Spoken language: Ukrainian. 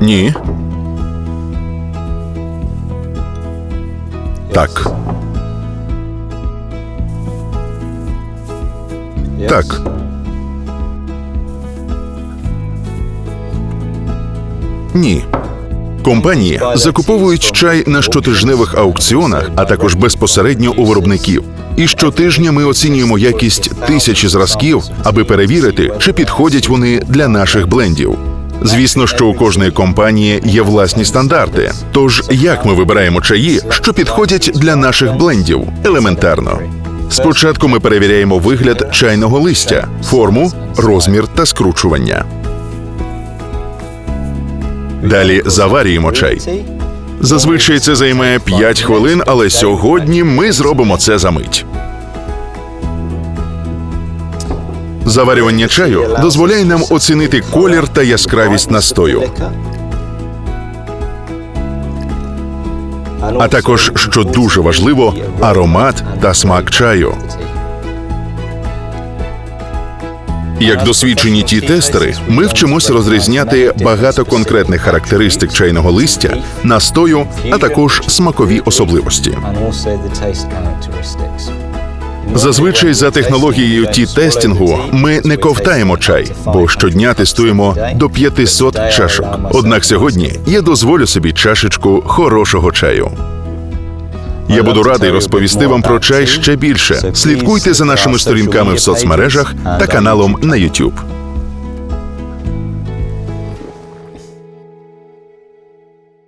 Ні. Так. Так. Ні. Компанії закуповують чай на щотижневих аукціонах, а також безпосередньо у виробників. І щотижня ми оцінюємо якість тисячі зразків, аби перевірити, чи підходять вони для наших блендів. Звісно, що у кожної компанії є власні стандарти. Тож як ми вибираємо чаї, що підходять для наших блендів? Елементарно. Спочатку ми перевіряємо вигляд чайного листя, форму, розмір та скручування. Далі заварюємо чай. Зазвичай це займає 5 хвилин, але сьогодні ми зробимо це за мить. Заварювання чаю дозволяє нам оцінити колір та яскравість настою, а також, що дуже важливо, аромат та смак чаю. Як досвідчені ті тестери, ми вчимося розрізняти багато конкретних характеристик чайного листя, настою, а також смакові особливості. Зазвичай за технологією ті тестінгу ми не ковтаємо чай, бо щодня тестуємо до 500 чашок. Однак сьогодні я дозволю собі чашечку хорошого чаю. Я буду радий розповісти вам про чай ще більше. Слідкуйте за нашими сторінками в соцмережах та каналом на YouTube.